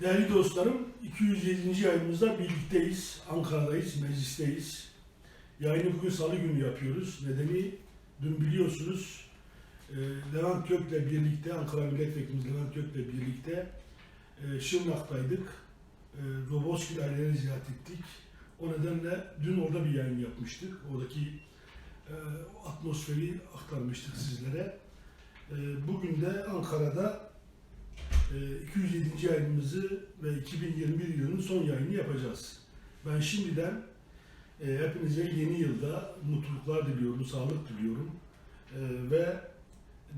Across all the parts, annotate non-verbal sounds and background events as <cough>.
Değerli dostlarım, 207. yayınımızda birlikteyiz. Ankara'dayız, meclisteyiz. Yayını bugün salı günü yapıyoruz. Nedeni dün biliyorsunuz e, Levent Gök'le birlikte, Ankara Milletvekilimiz Levent Gök'le birlikte e, Şırnak'taydık. E, Roboski aileleri ziyaret ettik. O nedenle dün orada bir yayın yapmıştık. Oradaki atmosferi aktarmıştık sizlere. Bugün de Ankara'da 207. yayınımızı ve 2021 yılının son yayını yapacağız. Ben şimdiden e, hepinize yeni yılda mutluluklar diliyorum, sağlık diliyorum E, ve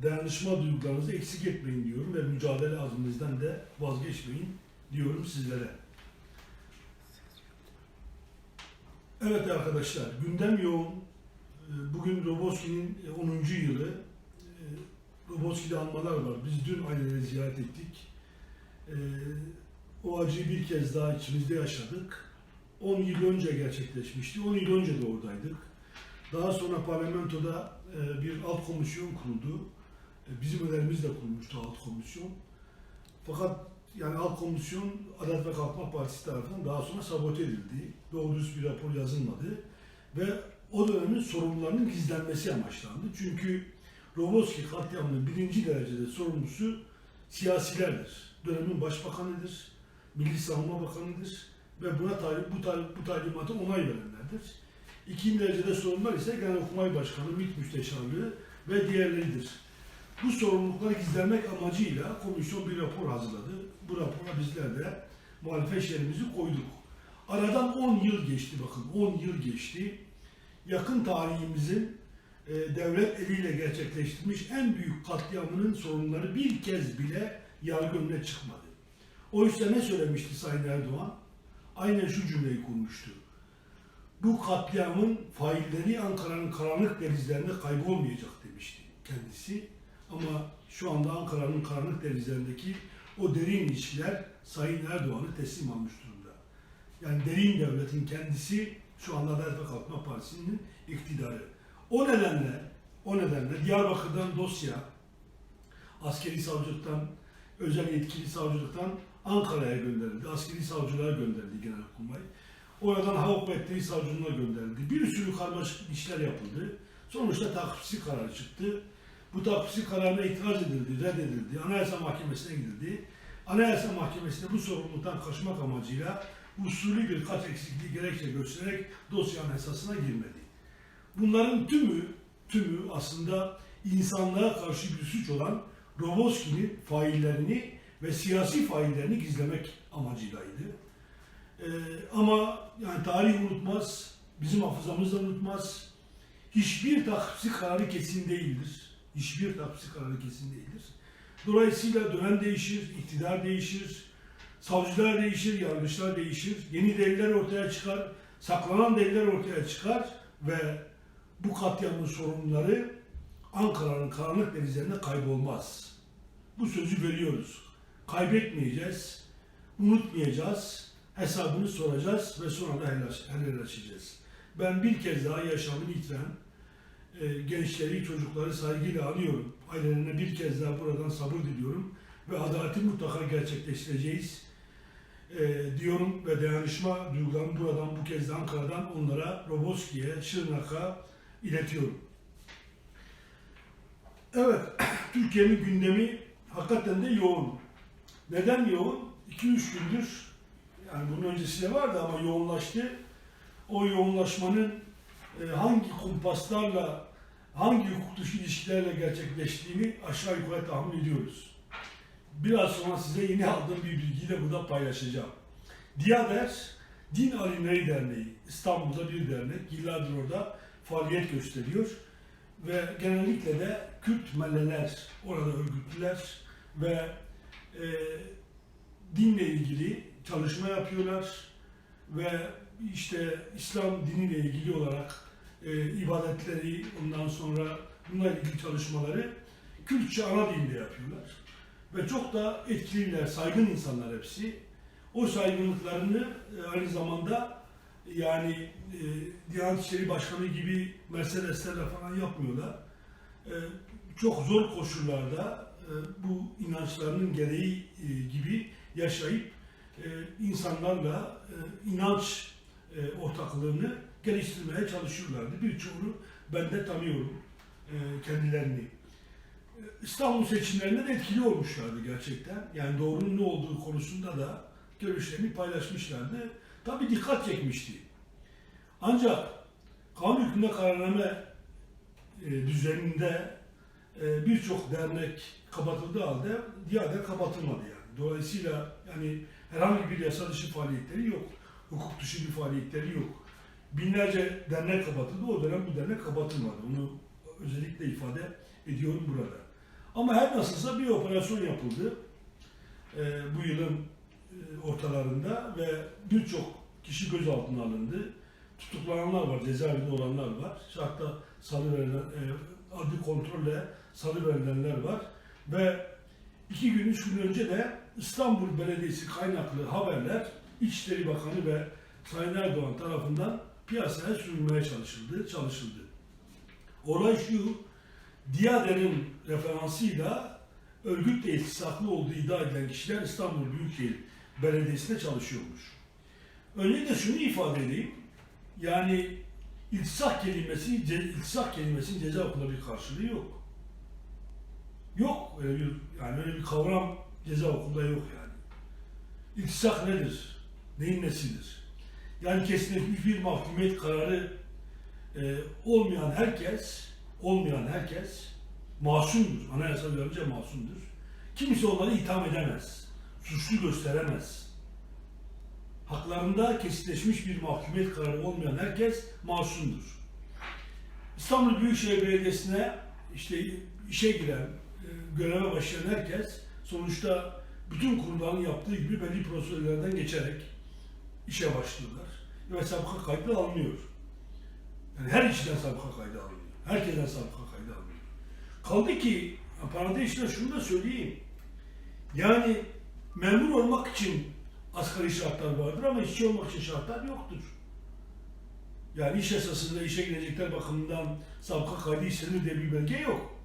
dayanışma duygularınızı eksik etmeyin diyorum ve mücadele azminizden de vazgeçmeyin diyorum sizlere. Evet arkadaşlar, gündem yoğun. E, Bugün Roboski'nin 10. yılı. Roboski'de anmalar var. Biz dün aileleri ziyaret ettik. E, O acıyı bir kez daha içimizde yaşadık. 10 yıl önce gerçekleşmişti. 10 yıl önce de oradaydık. Daha sonra parlamentoda e, bir alt komisyon kuruldu. E, Bizim önerimizle kurulmuştu alt komisyon. Fakat yani alt komisyon Adalet ve Kalkınma Partisi tarafından daha sonra sabote edildi. Doğru bir rapor yazılmadı. Ve o dönemin sorumlularının gizlenmesi amaçlandı. Çünkü Roboski katliamının birinci derecede sorumlusu siyasilerdir. Dönemin başbakanıdır, Milli Savunma Bakanıdır ve buna talip, bu, talip, bu talimata onay verenlerdir. İkinci derecede sorumlular ise Genelkurmay Başkanı, MİT Müsteşarlığı ve diğerleridir. Bu sorumlulukları gizlemek amacıyla komisyon bir rapor hazırladı. Bu rapora bizler de muhalefet şehrimizi koyduk. Aradan 10 yıl geçti bakın, 10 yıl geçti. Yakın tarihimizin devlet eliyle gerçekleştirilmiş en büyük katliamının sorunları bir kez bile yargı önüne çıkmadı. Oysa ne söylemişti Sayın Erdoğan? Aynen şu cümleyi kurmuştu. Bu katliamın failleri Ankara'nın karanlık denizlerinde kaybolmayacak demişti kendisi. Ama şu anda Ankara'nın karanlık denizlerindeki o derin ilişkiler Sayın Erdoğan'ı teslim almış durumda. Yani derin devletin kendisi şu anda Adalet ve Kalkınma Partisi'nin iktidarı. O nedenle, o nedenle Diyarbakır'dan dosya, askeri savcılıktan, özel yetkili savcılıktan Ankara'ya gönderildi. Askeri savcılığa gönderildi Genelkurmay. Oradan Hava Kuvvetleri Savcılığına gönderildi. Bir sürü karmaşık işler yapıldı. Sonuçta takipçi kararı çıktı. Bu takipçi kararına itiraz edildi, reddedildi. Anayasa Mahkemesi'ne gidildi. Anayasa Mahkemesi'ne bu sorumluluktan kaçmak amacıyla usulü bir kat eksikliği gerekçe göstererek dosyanın esasına girmedi. Bunların tümü, tümü aslında insanlığa karşı bir suç olan Roboski'nin faillerini ve siyasi faillerini gizlemek amacıylaydı. Ee, ama yani tarih unutmaz, bizim hafızamız da unutmaz. Hiçbir takipsi kararı kesin değildir. Hiçbir takipsi kararı kesin değildir. Dolayısıyla dönem değişir, iktidar değişir, savcılar değişir, yargıçlar değişir, yeni deliller ortaya çıkar, saklanan deliller ortaya çıkar ve bu katliamın sorumluları Ankara'nın karanlık denizlerinde kaybolmaz. Bu sözü veriyoruz. Kaybetmeyeceğiz, unutmayacağız, hesabını soracağız ve sonra da helal- helalleşeceğiz. Ben bir kez daha yaşamını yitiren e, gençleri, çocukları saygıyla anıyorum. Ailelerine bir kez daha buradan sabır diliyorum ve adaleti mutlaka gerçekleştireceğiz e, diyorum ve dayanışma duygularımı buradan bu kez de Ankara'dan onlara Roboski'ye, Şırnak'a iletiyorum. Evet, <clears throat> Türkiye'nin gündemi hakikaten de yoğun. Neden yoğun? 2-3 gündür, yani bunun öncesi de vardı ama yoğunlaştı. O yoğunlaşmanın e, hangi kumpaslarla, hangi hukuk dışı ilişkilerle gerçekleştiğini aşağı yukarı tahmin ediyoruz. Biraz sonra size yeni aldığım bir bilgiyi de burada paylaşacağım. Diyader, Din Alimleri Derneği, İstanbul'da bir dernek, yıllardır orada faaliyet gösteriyor. Ve genellikle de Kürt melleler orada örgütlüler ve e, dinle ilgili çalışma yapıyorlar ve işte İslam diniyle ilgili olarak e, ibadetleri ondan sonra bununla ilgili çalışmaları Kürtçe ana dilde yapıyorlar. Ve çok da etkililer, saygın insanlar hepsi. O saygınlıklarını e, aynı zamanda yani e, Diyanet İşleri Başkanı gibi Mercedeslerle falan yapmıyorlar. E, çok zor koşullarda e, bu inançlarının gereği e, gibi yaşayıp e, insanlarla e, inanç e, ortaklığını geliştirmeye çalışıyorlardı. Birçoğunu ben de tanıyorum e, kendilerini. İstanbul seçimlerinde de etkili olmuşlardı gerçekten. Yani doğrunun ne olduğu konusunda da görüşlerini paylaşmışlardı. Tabii dikkat çekmişti. Ancak kanun hükmünde kararname e, düzeninde e, birçok dernek kapatıldığı halde diğerler kapatılmadı yani. Dolayısıyla yani herhangi bir yasa dışı faaliyetleri yok. Hukuk dışı bir faaliyetleri yok. Binlerce dernek kapatıldı. O dönem bu dernek kapatılmadı. Onu özellikle ifade ediyorum burada. Ama her nasılsa bir operasyon yapıldı. E, bu yılın e, ortalarında ve birçok kişi gözaltına alındı. Tutuklananlar var, cezaevinde olanlar var. Şartta salı verilen, e, adli kontrolle salı verilenler var. Ve iki gün, üç gün önce de İstanbul Belediyesi kaynaklı haberler İçişleri Bakanı ve Sayın Erdoğan tarafından piyasaya sürülmeye çalışıldı, çalışıldı. Olay şu, Diyader'in referansıyla örgütle iltisaklı olduğu iddia edilen kişiler İstanbul Büyükşehir Belediyesi'nde çalışıyormuş. Önce de şunu ifade edeyim, yani iltisak kelimesi, ce- iltisak kelimesinin ceza hukukunda bir karşılığı yok. Yok öyle bir, yani öyle bir kavram ceza hukukunda yok yani. İltisak nedir? Neyin nesidir? Yani kesinleşmiş bir mahkumiyet kararı e, olmayan herkes, olmayan herkes masumdur. Anayasa görünce masumdur. Kimse onları itham edemez. Suçlu gösteremez. Haklarında kesinleşmiş bir mahkumiyet kararı olmayan herkes masumdur. İstanbul Büyükşehir Belediyesi'ne işte işe giren, e, göreve başlayan herkes sonuçta bütün kurumların yaptığı gibi belli prosedürlerden geçerek işe başlıyorlar. Ve sabıka kaydı alınıyor. Yani her işten sabıka kaydı alınıyor. Herkesten sabıka kaydı alınıyor. Kaldı ki, parantez içinde şunu da söyleyeyim. Yani memur olmak için asgari şartlar vardır ama işçi olmak için şartlar yoktur. Yani iş esasında işe girecekler bakımından sabıka kaydı istenir diye bir belge yok.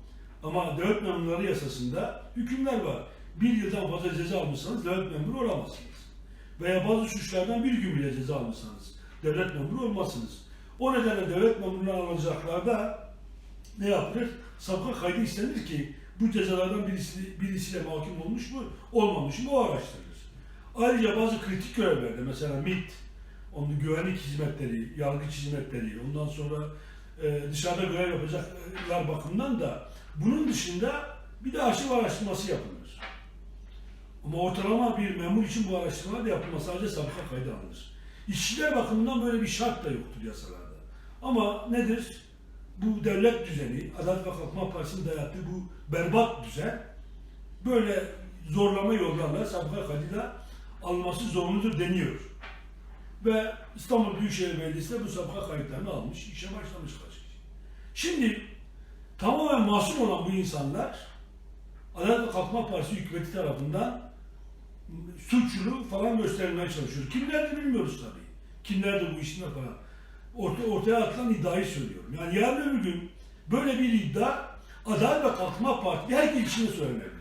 Ama devlet memurları yasasında hükümler var. Bir yıldan fazla ceza almışsanız devlet memuru olamazsınız. Veya bazı suçlardan bir gün bile ceza almışsanız devlet memuru olmazsınız. O nedenle devlet memuruna alınacaklarda ne yapılır? Sabıka kaydı istenir ki bu cezalardan birisi, birisiyle mahkum olmuş mu, olmamış mı o araştırılır. Ayrıca bazı kritik görevlerde mesela MİT, onun güvenlik hizmetleri, yargıç hizmetleri, ondan sonra e, dışarıda görev yapacaklar bakımından da bunun dışında bir de arşiv araştırması yapılır. Ama ortalama bir memur için bu araştırma da yapılmaz. Sadece sabıka kaydı alınır. İşçiler bakımından böyle bir şart da yoktur yasalarda. Ama nedir? Bu devlet düzeni, Adalet ve Kalkınma Partisi'nin dayattığı bu berbat düzen böyle zorlama yollarla sabıka kaydıyla alınması zorunludur deniyor. Ve İstanbul Büyükşehir Belediyesi de bu sabıka kayıtlarını almış, işe başlamış kaç. Şimdi tamamen masum olan bu insanlar Adalet ve Kalkınma Partisi hükümeti tarafından suçlu falan gösterilmeye çalışıyor. Kimlerdir bilmiyoruz tabii. Kimlerdir bu işin falan. Orta, ortaya atılan iddiayı söylüyorum. Yani yarın öbür gün böyle bir iddia Adalet ve Kalkınma Partisi herkes için söylenebilir.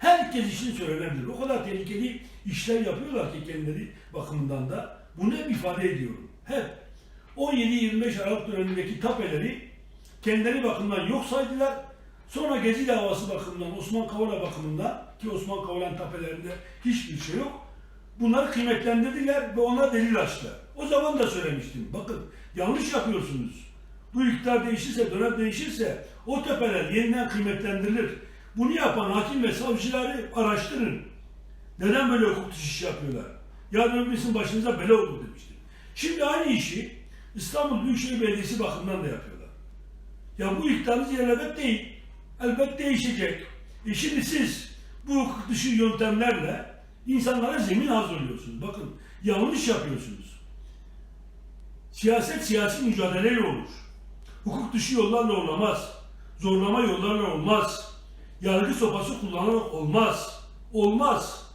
Herkes için söylenebilir. O kadar tehlikeli işler yapıyorlar ki kendileri bakımından da. Bunu hep ifade ediyorum. Hep. 17-25 Aralık dönemindeki tapeleri kendileri bakımından yok saydılar. Sonra Gezi davası bakımından, Osman Kavala bakımından ki Osman Kavala'nın tapelerinde hiçbir şey yok. Bunları kıymetlendirdiler ve ona delil açtılar. O zaman da söylemiştim. Bakın yanlış yapıyorsunuz. Bu iktidar değişirse, dönem değişirse o tepeler yeniden kıymetlendirilir. Bunu yapan hakim ve savcıları araştırın. Neden böyle hukuk dışı iş yapıyorlar? Yarın öbür gün başınıza bela olur demiştim. Şimdi aynı işi İstanbul Büyükşehir Belediyesi bakımından da yapıyorlar. Ya bu iktidarınız yerlebet değil. Elbet değişecek. E şimdi siz bu hukuk dışı yöntemlerle insanlara zemin hazırlıyorsunuz. Bakın yanlış yapıyorsunuz. Siyaset siyasi mücadeleyle olur. Hukuk dışı yollarla olamaz. Zorlama yollarla olmaz. Yargı sopası kullanarak olmaz. Olmaz.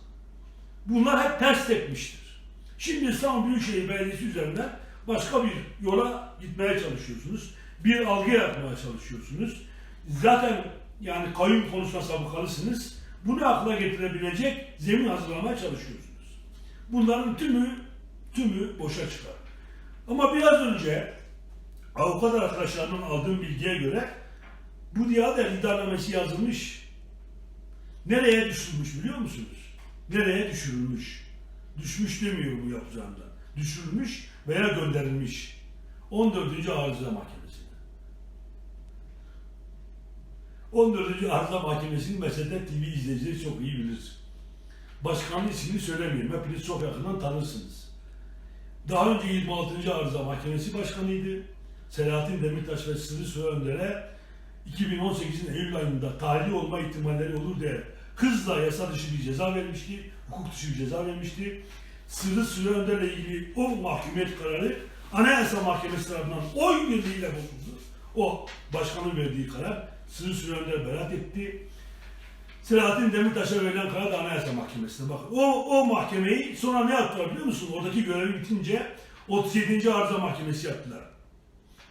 Bunlar hep ters tepmiştir. Şimdi İstanbul Büyükşehir Belediyesi üzerinden başka bir yola gitmeye çalışıyorsunuz. Bir algı yapmaya çalışıyorsunuz. Zaten yani kayyum konusunda sabıkalısınız. Bunu akla getirebilecek zemin hazırlamaya çalışıyorsunuz. Bunların tümü tümü boşa çıkar. Ama biraz önce avukat arkadaşlarımın aldığım bilgiye göre bu Diyader iddianamesi yazılmış. Nereye düşürülmüş biliyor musunuz? Nereye düşürülmüş? Düşmüş demiyor bu yapacağımda. Düşürülmüş veya gönderilmiş. 14. Arıza Mahkemesi'ne. 14. Arıza Mahkemesi'nin Mesele TV izleyicileri çok iyi bilir. Başkanın ismini söylemeyeyim. Hepiniz çok yakından tanırsınız. Daha önce 26. Arıza Mahkemesi Başkanıydı. Selahattin Demirtaş ve Sırrı Süre Önder'e 2018'in Eylül ayında tahliye olma ihtimalleri olur diye kızla yasa dışı bir ceza vermişti, hukuk dışı bir ceza vermişti. Sırrı Süre Önder'le ilgili o mahkumiyet kararı Anayasa Mahkemesi tarafından oy birliğiyle bozuldu. O başkanın verdiği karar Sırrı Süre Önder beraat etti. Selahattin Demirtaş'a verilen karar da Anayasa Mahkemesi'ne. Bakın o, o mahkemeyi sonra ne yaptılar biliyor musun? Oradaki görevi bitince 37. Arıza Mahkemesi yaptılar.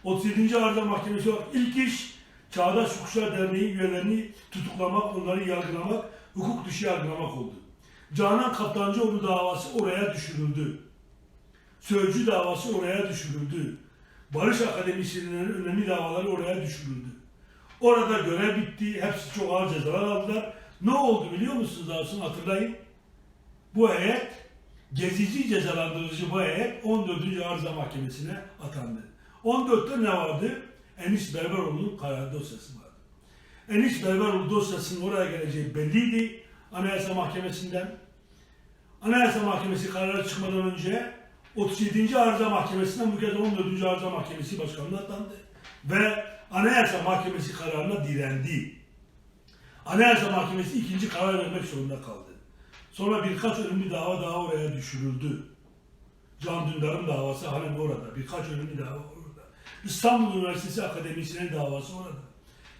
37. Arıza Mahkemesi ilk iş Çağdaş Hukukçular Derneği üyelerini tutuklamak, onları yargılamak, hukuk dışı yargılamak oldu. Canan Kaptancıoğlu davası oraya düşürüldü. Sözcü davası oraya düşürüldü. Barış Akademisi'nin önemli davaları oraya düşürüldü. Orada görev bitti. Hepsi çok ağır cezalar aldılar. Ne oldu biliyor musunuz sonra hatırlayın. Bu heyet gezici cezalandırıcı bu heyet 14. Arıza Mahkemesi'ne atandı. 14'te ne vardı? Enis Berberoğlu'nun karar dosyası vardı. Enis Berberoğlu dosyasının oraya geleceği belliydi Anayasa Mahkemesi'nden. Anayasa Mahkemesi kararı çıkmadan önce 37. Arıza Mahkemesi'nden bu kez 14. Arıza Mahkemesi Başkanı'na atandı. Ve Anayasa Mahkemesi kararına direndi. Anayasa Mahkemesi ikinci karar vermek zorunda kaldı. Sonra birkaç önemli dava daha oraya düşürüldü. Can Dündar'ın davası halen orada. Birkaç önemli dava orada. İstanbul Üniversitesi Akademisi'nin davası orada.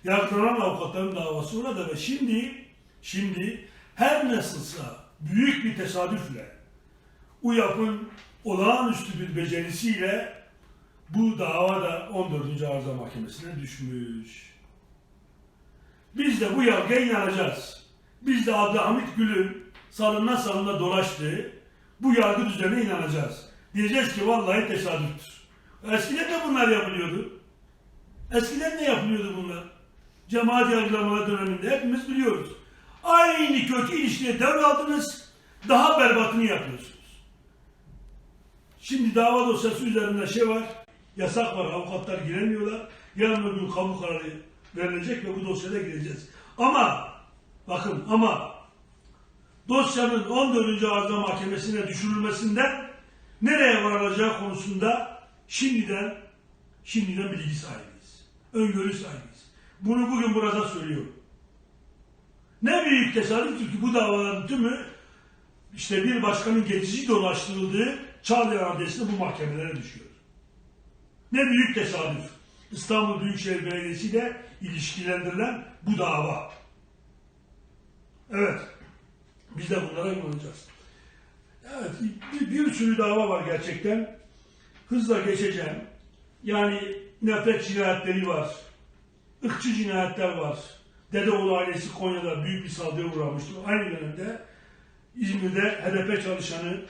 Yargılanan avukatların davası orada ve şimdi şimdi her nasılsa büyük bir tesadüfle UYAP'ın olağanüstü bir becerisiyle bu dava da 14. Arıza Mahkemesi'ne düşmüş. Biz de bu yargıya inanacağız. Biz de Abdülhamit Gül'ün salına salına dolaştığı bu yargı düzenine inanacağız. Diyeceğiz ki vallahi tesadüftür. Eskiden de bunlar yapılıyordu. Eskiden ne yapılıyordu bunlar? Cemaat yargılamaları döneminde hepimiz biliyoruz. Aynı kötü ilişkiye devraldınız, daha berbatını yapıyorsunuz. Şimdi dava dosyası üzerinde şey var, yasak var, avukatlar giremiyorlar. Yarın öbür gün kamu kararı verilecek ve bu dosyada gireceğiz. Ama, bakın ama dosyanın 14. Arıza Mahkemesi'ne düşürülmesinden nereye varılacağı konusunda şimdiden şimdiden bilgi sahibiyiz. Öngörü sahibiyiz. Bunu bugün burada söylüyorum. Ne büyük tesadüf ki bu davaların tümü işte bir başkanın geçici dolaştırıldığı Çağlayan adresinde bu mahkemelere düşüyor. Ne büyük tesadüf. İstanbul Büyükşehir Belediyesi ile ilişkilendirilen bu dava. Evet. Biz de bunlara inanacağız. Evet. Bir, bir sürü dava var gerçekten. Hızla geçeceğim. Yani nefret cinayetleri var. ırkçı cinayetler var. Dedeoğlu ailesi Konya'da büyük bir saldırıya uğramıştı. Aynı dönemde İzmir'de HDP çalışanı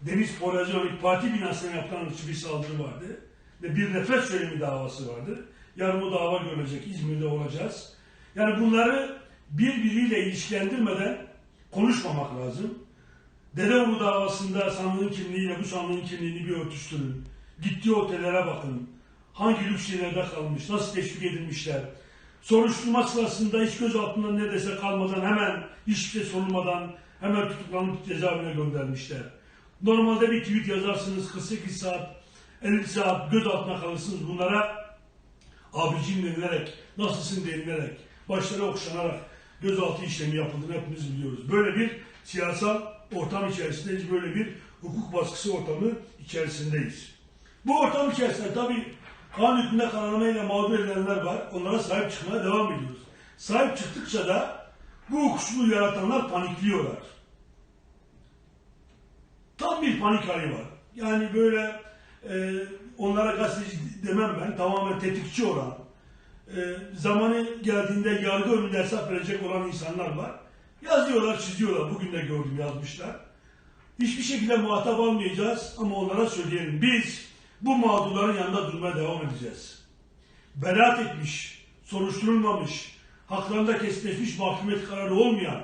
Deniz Porazionik Parti binasına yapılan ırkçı bir saldırı vardı. Ve bir nefret söylemi davası vardı. Yarın o dava görecek, İzmir'de olacağız. Yani bunları birbiriyle ilişkilendirmeden konuşmamak lazım. Dedeoğlu davasında sanığın kimliğiyle bu sanığın kimliğini bir örtüştürün. Gittiği otellere bakın. Hangi lüks yerlerde kalmış, nasıl teşvik edilmişler. Soruşturma sırasında hiç göz altında neredeyse kalmadan hemen hiçbir şey sorulmadan hemen tutuklanıp cezaevine göndermişler. Normalde bir tweet yazarsınız 48 saat, 50 saat göz altına kalırsınız bunlara abicim denilerek, nasılsın denilerek, başları okşanarak gözaltı işlemi yapıldığını hepimiz biliyoruz. Böyle bir siyasal ortam içerisindeyiz, böyle bir hukuk baskısı ortamı içerisindeyiz. Bu ortam içerisinde tabii kanun hükmünde kararnameyle mağdur edilenler var. Onlara sahip çıkmaya devam ediyoruz. Sahip çıktıkça da bu hukukçuluğu yaratanlar panikliyorlar. Tam bir panik hali var. Yani böyle e, onlara gazeteci demem ben, tamamen tetikçi olan, e, zamanı geldiğinde yargı önünde hesap verecek olan insanlar var. Yazıyorlar, çiziyorlar. Bugün de gördüm yazmışlar. hiçbir şekilde muhatap almayacağız ama onlara söyleyelim. Biz bu mağdurların yanında durmaya devam edeceğiz. Beraat etmiş, soruşturulmamış, haklarında kesinleşmiş mahkumiyet kararı olmayan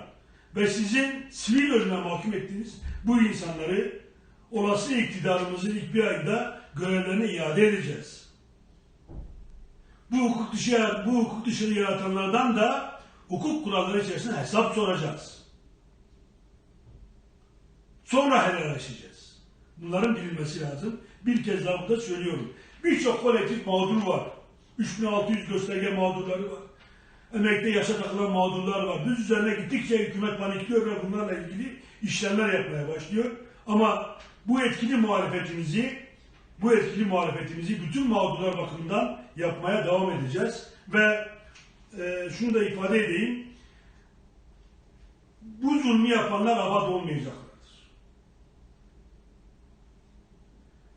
ve sizin sivil ölüme mahkum ettiğiniz bu insanları olası iktidarımızın ilk bir ayında görevlerine iade edeceğiz. Bu hukuk dışı, bu hukuk dışını yaratanlardan da hukuk kuralları içerisinde hesap soracağız. Sonra helalleşeceğiz. Bunların bilinmesi lazım. Bir kez daha burada söylüyorum. Birçok kolektif mağdur var. 3600 gösterge mağdurları var. Emekte yaşa takılan mağdurlar var. Biz üzerine gittikçe hükümet panikliyor ve bunlarla ilgili işlemler yapmaya başlıyor. Ama bu etkili muhalefetimizi bu etkili muhalefetimizi bütün mağdurlar bakımından yapmaya devam edeceğiz. Ve e, şunu da ifade edeyim. Bu zulmü yapanlar abad olmayacaklardır.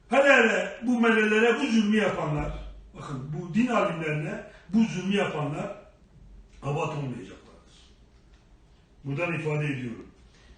Hele hele bu melelere bu zulmü yapanlar, bakın bu din alimlerine bu zulmü yapanlar abad olmayacaklardır. Buradan ifade ediyorum.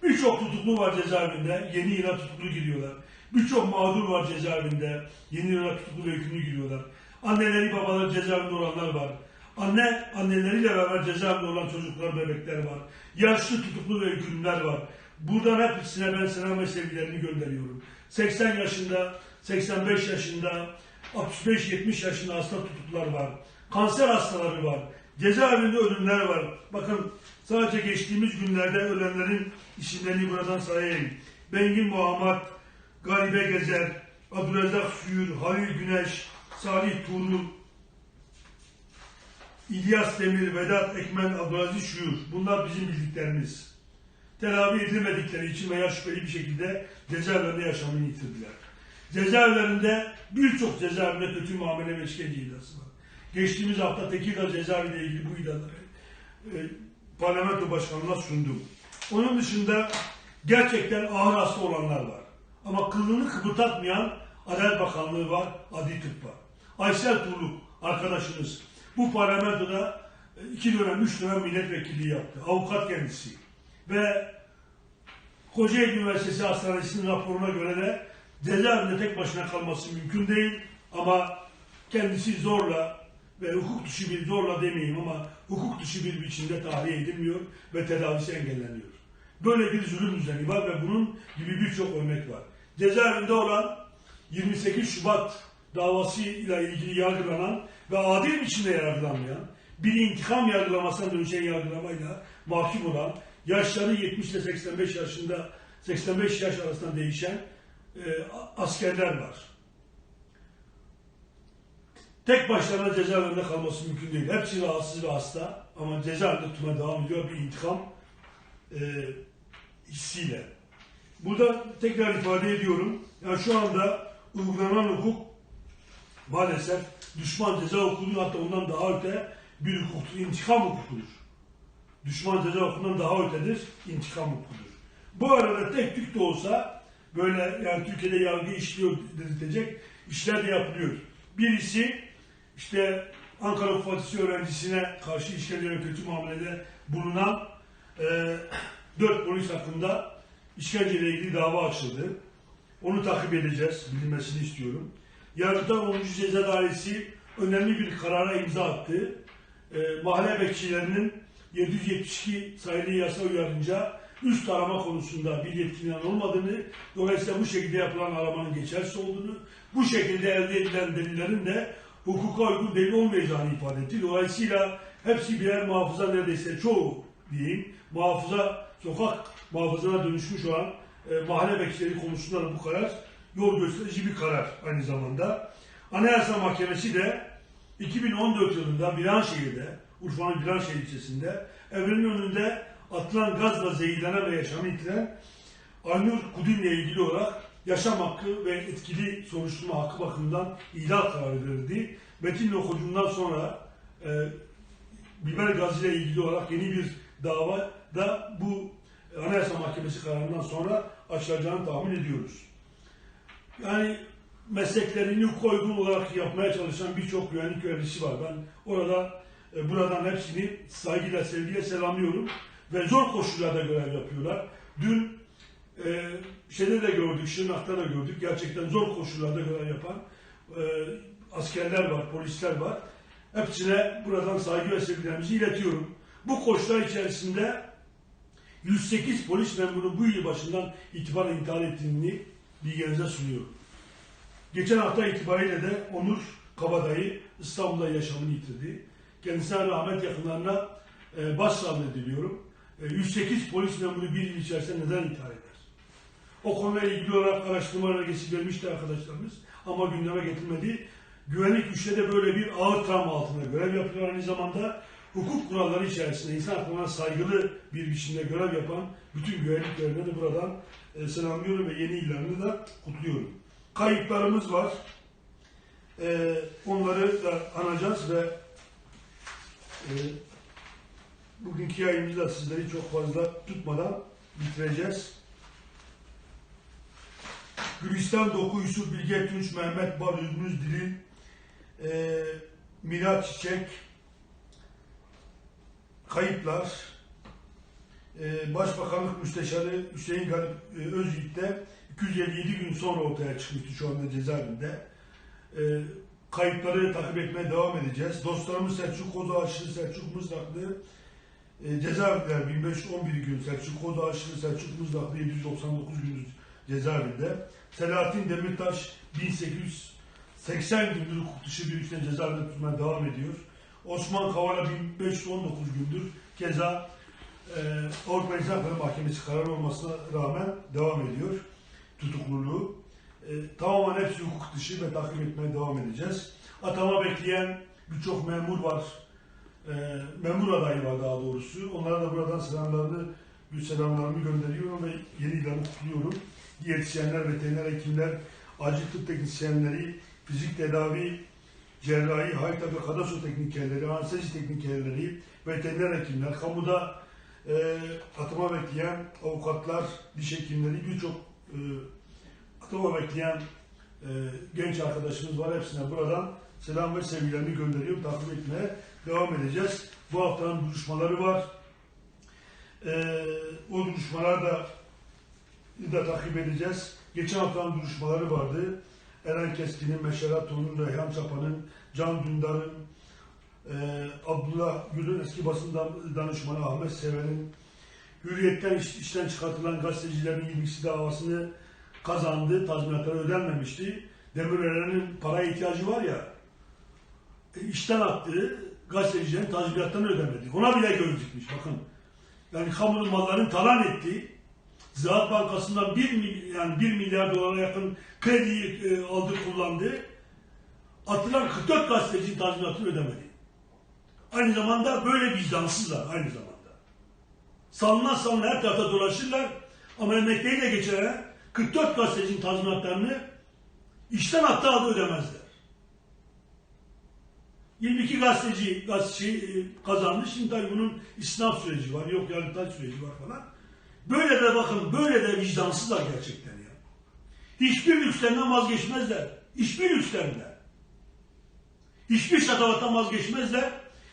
Birçok tutuklu var cezaevinde, yeni yıla tutuklu giriyorlar. Birçok mağdur var cezaevinde, yeni yıla tutuklu ve hükümlü giriyorlar. Anneleri babaları cezaevinde olanlar var. Anne anneleriyle beraber cezaevinde olan çocuklar, bebekler var. Yaşlı tutuklu ve hükümlüler var. Buradan hepsine ben selam ve sevgilerimi gönderiyorum. 80 yaşında, 85 yaşında, 65-70 yaşında hasta tutuklular var. Kanser hastaları var. Cezaevinde ölümler var. Bakın sadece geçtiğimiz günlerde ölenlerin isimlerini buradan sayayım. Bengin Muhammed, Garibe Gezer, Abdülrezzak Suyur, Halil Güneş, Salih Tuğrul, İlyas Demir, Vedat Ekmen, Abdülaziz Şuyur. Bunlar bizim bildiklerimiz. Telafi edilmedikleri için veya şüpheli bir şekilde cezaevlerinde yaşamını yitirdiler. Cezaevlerinde birçok cezaevinde kötü muamele ve işkence iddiası var. Geçtiğimiz hafta Tekirdağ cezaeviyle ilgili bu iddiaları e, parlamento başkanına sundum. Onun dışında gerçekten ağır hasta olanlar var. Ama kılını kıpırdatmayan Adalet Bakanlığı var, Adli Tıp var. Aysel Tuğluk arkadaşımız bu parlamentoda e, iki dönem, üç dönem milletvekilliği yaptı. Avukat kendisi. Ve Kocaeli Üniversitesi Hastanesi'nin raporuna göre de cezaevinde tek başına kalması mümkün değil. Ama kendisi zorla ve hukuk dışı bir zorla demeyeyim ama hukuk dışı bir biçimde tahliye edilmiyor ve tedavisi engelleniyor. Böyle bir zulüm düzeni var ve bunun gibi birçok örnek var. Cezaevinde olan 28 Şubat davasıyla ilgili yargılanan ve adil biçimde yargılanmayan, bir intikam yargılamasına dönüşen yargılamayla mahkum olan, yaşları 70 ile 85 yaşında 85 yaş arasında değişen e, askerler var. Tek başlarına cezaevinde kalması mümkün değil. Hepsi rahatsız ve hasta ama cezaevinde tutmaya devam ediyor bir intikam e, hissiyle. Burada tekrar ifade ediyorum. Yani şu anda uygulanan hukuk maalesef düşman ceza hukukunun hatta ondan daha öte bir hukuktur. İntikam hukukudur. Düşman ceza hukukundan daha ötedir. intikam hukukudur. Bu arada tek tük de olsa böyle yani Türkiye'de yargı işliyor dedirtecek işler de yapılıyor. Birisi işte Ankara Fakültesi öğrencisine karşı işkence ve kötü muamelede bulunan e, dört polis hakkında işkenceyle ilgili dava açıldı. Onu takip edeceğiz, bilinmesini istiyorum. Yargıtay 10. Ceza Dairesi önemli bir karara imza attı. E, mahalle bekçilerinin 772 sayılı yasa uyarınca üst arama konusunda bir yetkinin olmadığını, dolayısıyla bu şekilde yapılan aramanın geçersiz olduğunu, bu şekilde elde edilen delillerin de hukuka uygun delil olmayacağını ifade etti. Dolayısıyla hepsi birer muhafıza neredeyse çoğu diyeyim, muhafıza, sokak muhafızına dönüşmüş olan e, mahalle bekçileri konusunda da bu karar yol gösterici bir karar aynı zamanda. Anayasa Mahkemesi de 2014 yılında Biranşehir'de, Urfa'nın Biranşehir ilçesinde evrenin önünde atılan gazla zehirlenen ve yaşamı yitiren Aynur Kudin'le ilgili olarak yaşam hakkı ve etkili soruşturma hakkı bakımından ihlal kararı verildi. Metin okuduğundan sonra e, biber gazıyla ilgili olarak yeni bir dava da bu Anayasa Mahkemesi kararından sonra açılacağını tahmin ediyoruz. Yani mesleklerini hukuk uygun olarak yapmaya çalışan birçok güvenlik görevlisi var. Ben orada e, buradan hepsini saygıyla, sevgiyle selamlıyorum ve zor koşullarda görev yapıyorlar. Dün e, şeyde de gördük, Şırnak'ta da gördük. Gerçekten zor koşullarda görev yapan e, askerler var, polisler var. Hepsine buradan saygı ve sevgilerimizi iletiyorum. Bu koşullar içerisinde 108 polis memuru bu yıl başından itibaren intihar ettiğini bilginize sunuyorum. Geçen hafta itibariyle de Onur Kabadayı İstanbul'da yaşamını yitirdi. Kendisine rahmet yakınlarına e, başsağlığı diliyorum. E, 108 polis memuru bir yıl içerisinde neden intihar eder? O konuyla ilgili olarak araştırmalara geçirilmişti arkadaşlarımız ama gündeme getirmedi. Güvenlik güçleri de böyle bir ağır travma altında görev yapıyor aynı zamanda. Hukuk kuralları içerisinde insan haklarına saygılı bir biçimde görev yapan bütün güvenliklerine de buradan e, selamlıyorum ve yeni yıllarını da kutluyorum. Kayıplarımız var. E, onları da anacağız ve e, bugünkü yayınımızı da sizleri çok fazla tutmadan bitireceğiz. Gülistan Doku, Yusuf Bilge Tunç, Mehmet Bar, Üzmüz Dilin, e, Miraç Çiçek, kayıplar, e, Başbakanlık Müsteşarı Hüseyin Galip e, Özyiğit de 257 gün sonra ortaya çıkmıştı şu anda cezaevinde. E, kayıpları takip etmeye devam edeceğiz. Dostlarımız Selçuk Kozağaçlı, Selçuk Mızraklı, e, cezaevindeler 1511 gün Selçuk Kozağaçlı, Selçuk Mızraklı 799 gün cezaevinde. Selahattin Demirtaş 1880 gündür hukuk dışı bir ülkede cezaevinde tutmaya devam ediyor. Osman Kavala 1519 gündür keza e, Avrupa İnsan Hakları Mahkemesi kararı olmasına rağmen devam ediyor tutukluluğu. E, tamamen hepsi hukuk dışı ve takip etmeye devam edeceğiz. Atama bekleyen birçok memur var. E, memur adayı var daha doğrusu. Onlara da buradan selamlarını, selamlarımı gönderiyorum ve yeni yıllarını kutluyorum. Diyetisyenler, veteriner hekimler, acil tıp teknisyenleri, fizik tedavi, cerrahi, hayta ve kadastro teknikerleri, anestezi teknikerleri, veteriner hekimler, kamuda e, atama bekleyen avukatlar, diş hekimleri, birçok e, atama bekleyen e, genç arkadaşımız var. Hepsine buradan selam ve sevgilerimi gönderiyorum. Takip etmeye devam edeceğiz. Bu haftanın duruşmaları var. E, o duruşmalar da da takip edeceğiz. Geçen haftanın duruşmaları vardı. Eren Keskin'in, Meşerat Tuğ'un, Reyhan Çapa'nın, Can Dündar'ın, e, Abdullah Gül'ün eski basın dan- danışmanı Ahmet Seven'in, Hürriyet'ten iş- işten çıkartılan gazetecilerin 20'si davasını kazandı, tazminatları ödenmemişti. Demirören'in para ihtiyacı var ya, e, işten attığı gazetecilerin tazminatlarını ödemedi. Ona bile göz bakın. Yani kamunun mallarını talan etti. Ziraat Bankası'ndan 1, mil- yani 1 milyar dolara yakın krediyi e, aldı kullandı. Atılan 44 gazetecinin tazminatını ödemedi. Aynı zamanda böyle vicdansızlar aynı zamanda. Salına salına her tarafta dolaşırlar ama emekliyi de geçeren 44 gazetecinin tazminatlarını işten attığı halde ödemezler. 22 gazeteci, gazeteci e, kazandı. Şimdi tabii bunun istinaf süreci var. Yok yargıtay süreci var falan. Böyle de bakın böyle de vicdansızlar gerçekten ya. Hiçbir lükslerinden vazgeçmezler. Hiçbir lükslerinden. Hiçbir şatavattan vazgeçmezler.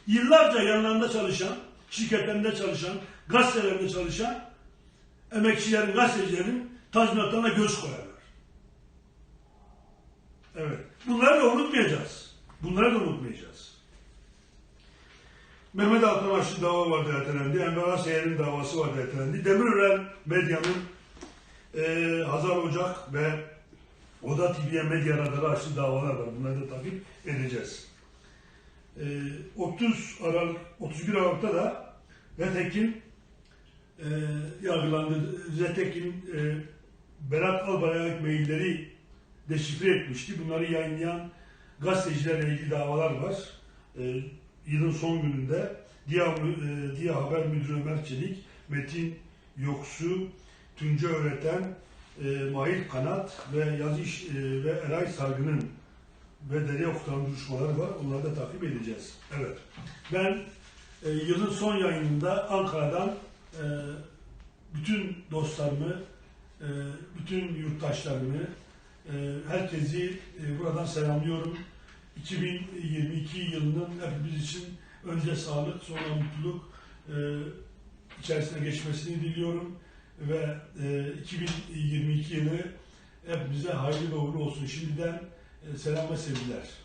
Yıllarca yanlarında çalışan, şirketlerinde çalışan, gazetelerinde çalışan emekçilerin, gazetecilerin tazminatlarına göz koyarlar. Evet. Bunları da unutmayacağız. Bunları da unutmayacağız. Mehmet Altan Aşçı dava vardı ertelendi. Enver Asayer'in davası vardı ertelendi. Demirören medyanın e, Hazar Ocak ve Oda TV'ye medya radarı açtığı davalar var. Bunları da takip edeceğiz. E, 30 Aralık, 31 Aralık'ta da Retekin e, yargılandı. Retekin e, Berat Albayrak'a ait mailleri deşifre etmişti. Bunları yayınlayan gazetecilerle ilgili davalar var. E, yılın son gününde Diya, e, Diya Haber Müdürü Ömer Çelik, Metin Yoksu, Tunca Öğreten, e, Mahir Kanat ve Yazı İş- e, ve Eray Sargı'nın ve Deri Okutan duruşmaları var. Onları da takip edeceğiz. Evet. Ben e, yılın son yayınında Ankara'dan e, bütün dostlarımı, e, bütün yurttaşlarımı, herkesi e, buradan selamlıyorum. 2022 yılının hepimiz için önce sağlık, sonra mutluluk e, içerisine geçmesini diliyorum. ve e, 2022 yılı hepimize hayırlı ve uğurlu olsun. Şimdiden e, selam ve sevgiler.